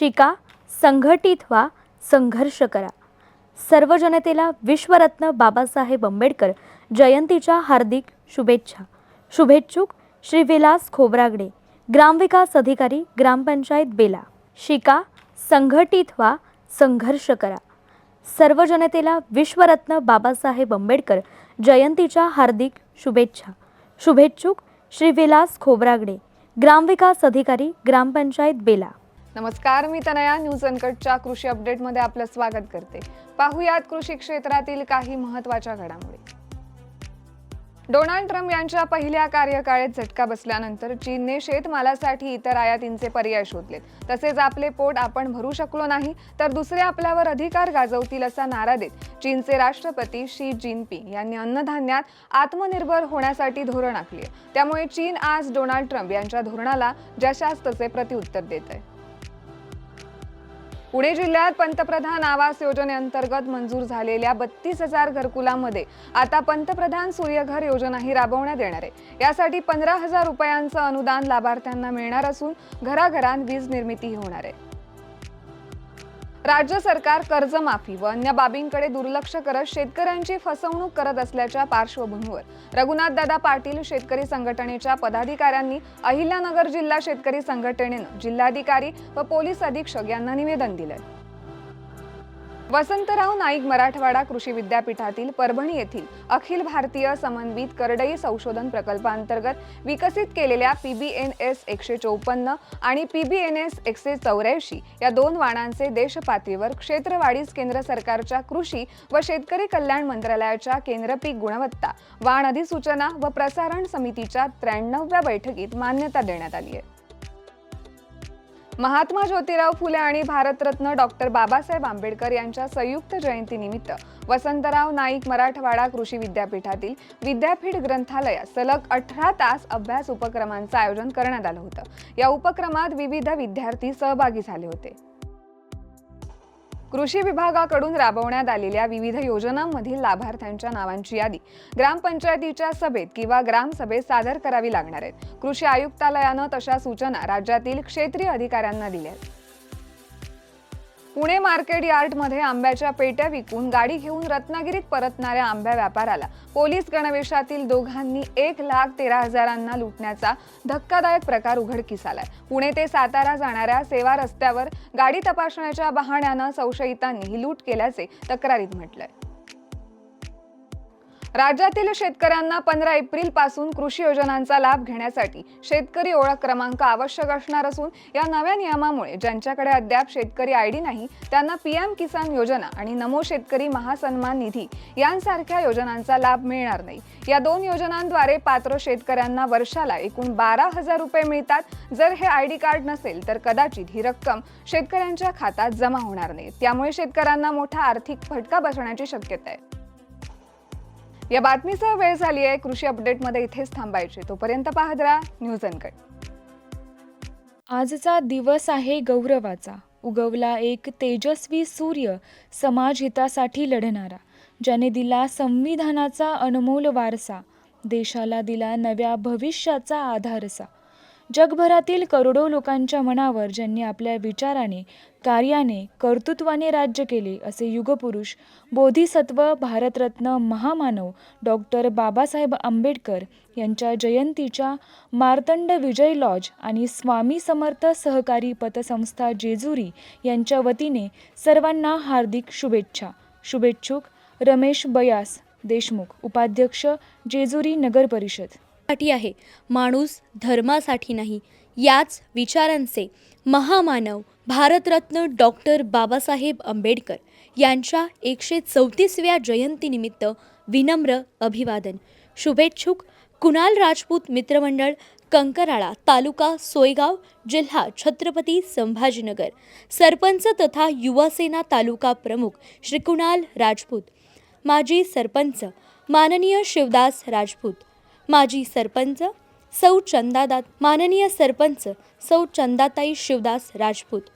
शिका संघटित व्हा संघर्ष करा. सर्व जनतेला विश्वरत्न बाबासाहेब आंबेडकर जयंतीच्या हार्दिक शुभेच्छा. शुभेच्छुक श्री विलास खोब्रागडे ग्रामविकास अधिकारी ग्रामपंचायत बेला. शिका संघटित व्हा संघर्ष करा. सर्व जनतेला विश्वरत्न बाबासाहेब आंबेडकर जयंतीच्या हार्दिक शुभेच्छा. शुभेच्छुक श्री विलास खोब्रागडे ग्रामविकास अधिकारी ग्रामपंचायत बेला. नमस्कार मी तनया. न्यूज अनकटच्या कृषी अपडेटमध्ये आपलं स्वागत करते. पाहुयात कृषी क्षेत्रातील काही महत्त्वाच्या घडामोडी. डोनाल्ड ट्रम्प यांच्या पहिल्या कार्यकाळात झटका बसल्यानंतर चीनने शेतमालासाठी इतर आयातींचे पर्याय शोधलेत. तसेच आपले पोट आपण भरू शकलो नाही तर दुसरे आपल्यावर अधिकार गाजवतील असा नारा देत चीनचे राष्ट्रपती शी जिनपिंग यांनी अन्नधान्यात आत्मनिर्भर होण्यासाठी धोरण आखले त्यामुळे चीन आज डोनाल्ड ट्रम्प यांच्या धोरणाला जशास तसे प्रत्युत्तर देत आहे पुणे जिल्ह्यात पंतप्रधान आवास योजनेअंतर्गत मंजूर झालेल्या बत्तीस हजार घरकुलामध्ये आता पंतप्रधान सूर्यघर योजनाही राबवण्यात येणार आहे. यासाठी पंधरा हजार रुपयांचं अनुदान लाभार्थ्यांना मिळणार असून घराघरात वीज निर्मितीही होणार आहे. राज्य सरकार कर्जमाफी व अन्य बाबींकडे दुर्लक्ष करत शेतकऱ्यांची फसवणूक करत असल्याच्या पार्श्वभूमीवर रघुनाथदादा पाटील शेतकरी संघटनेच्या पदाधिकाऱ्यांनी अहिल्यानगर जिल्हा शेतकरी संघटनेनं जिल्हाधिकारी व पोलीस अधीक्षक यांना निवेदन दिलंय. वसंतराव नाईक मराठवाडा कृषी विद्यापीठातील परभणी येथील अखिल भारतीय समन्वित करडई संशोधन प्रकल्पांतर्गत विकसित केलेल्या पी बी एन एस एकशे चौपन्न आणि पी बी एन एस एकशे चौऱ्याऐंशी या दोन वाणांचे देशपातळीवर क्षेत्रवाढीस केंद्र सरकारच्या कृषी व शेतकरी कल्याण मंत्रालयाच्या केंद्रपीक गुणवत्ता वाण अधिसूचना व प्रसारण समितीच्या त्र्याण्णव्या बैठकीत मान्यता देण्यात आली आहे. महात्मा ज्योतिराव फुले आणि भारतरत्न डॉक्टर बाबासाहेब आंबेडकर यांच्या संयुक्त जयंतीनिमित्त वसंतराव नाईक मराठवाडा कृषी विद्यापीठातील विद्यापीठ ग्रंथालयात सलग अठरा तास अभ्यास उपक्रमांचं आयोजन करण्यात आलं होतं. या उपक्रमात विविध विद्यार्थी सहभागी झाले होते. कृषी विभागाकडून राबवण्यात आलेल्या विविध योजनांमधील लाभार्थ्यांच्या नावांची यादी ग्रामपंचायतीच्या सभेत किंवा ग्रामसभेत सादर करावी लागणार आहेत. कृषी आयुक्तालयानं तशा सूचना राज्यातील क्षेत्रीय अधिकाऱ्यांना दिल्या आहेत. पुणे मार्केट यार्डमध्ये आंब्याच्या पेट्या विकून गाडी घेऊन रत्नागिरीत परतणाऱ्या आंब्या व्यापाराला. पोलीस गणवेशातील दोघांनी एक लाख तेरा हजारांना लुटण्याचा धक्कादायक प्रकार उघडकीस आलाय. पुणे ते सातारा जाणाऱ्या सेवा रस्त्यावर गाडी तपासण्याच्या बहाण्यानं संशयितांनी ही लूट केल्याचे तक्रारीत म्हटलंय. राज्यातील शेतकऱ्यांना पंधरा एप्रिलपासून कृषी योजनांचा लाभ घेण्यासाठी शेतकरी ओळख क्रमांक आवश्यक असणार असून या नव्या नियमामुळे ज्यांच्याकडे अद्याप शेतकरी आय डी नाही त्यांना पीएम किसान योजना आणि नमो शेतकरी महासन्मान निधी यांसारख्या योजनांचा लाभ मिळणार नाही. या दोन योजनांद्वारे पात्र शेतकऱ्यांना वर्षाला एकूण बारा हजार रुपये मिळतात. जर हे आय डी कार्ड नसेल तर कदाचित ही रक्कम शेतकऱ्यांच्या खात्यात जमा होणार नाही. त्यामुळे शेतकऱ्यांना मोठा आर्थिक फटका बसण्याची शक्यता आहे. या बातमीसह वेळ झाली आहे कृषी अपडेटमध्ये इथेच थांबायची. तोपर्यंत पाहत राहा न्यूज अनकट. आजचा दिवस आहे गौरवाचा. उगवला एक तेजस्वी सूर्य समाज हितासाठी लढणारा. ज्याने दिला संविधानाचा अनमोल वारसा. देशाला दिला नव्या भविष्याचा आधारसा. जगभरातील करोडो लोकांच्या मनावर ज्यांनी आपल्या विचाराने कार्याने कर्तृत्वाने राज्य केले असे युगपुरुष बोधिसत्व भारतरत्न महामानव डॉक्टर बाबासाहेब आंबेडकर यांच्या जयंतीच्या मार्तंड विजय लॉज आणि स्वामी समर्थ सहकारी पतसंस्था जेजुरी यांच्या वतीने सर्वांना हार्दिक शुभेच्छा. शुभेच्छुक रमेश बयास देशमुख उपाध्यक्ष जेजुरी नगर परिषद. साठी आहे माणूस धर्मासाठी नाही. याच विचारांचे महामानव भारतरत्न डॉक्टर बाबासाहेब आंबेडकर यांच्या एकशे चौतीसव्या जयंतीनिमित्त विनम्र अभिवादन. शुभेच्छुक कुणाल राजपूत मित्रमंडळ कंकराळा तालुका सोयगाव जिल्हा छत्रपती संभाजीनगर. सरपंच तथा युवासेना तालुका प्रमुख श्री कुणाल राजपूत. माजी सरपंच माननीय शिवदास राजपूत. माजी सरपंच सौ चंदादात माननीय सरपंच सौ चंदाताई शिवदास राजपूत.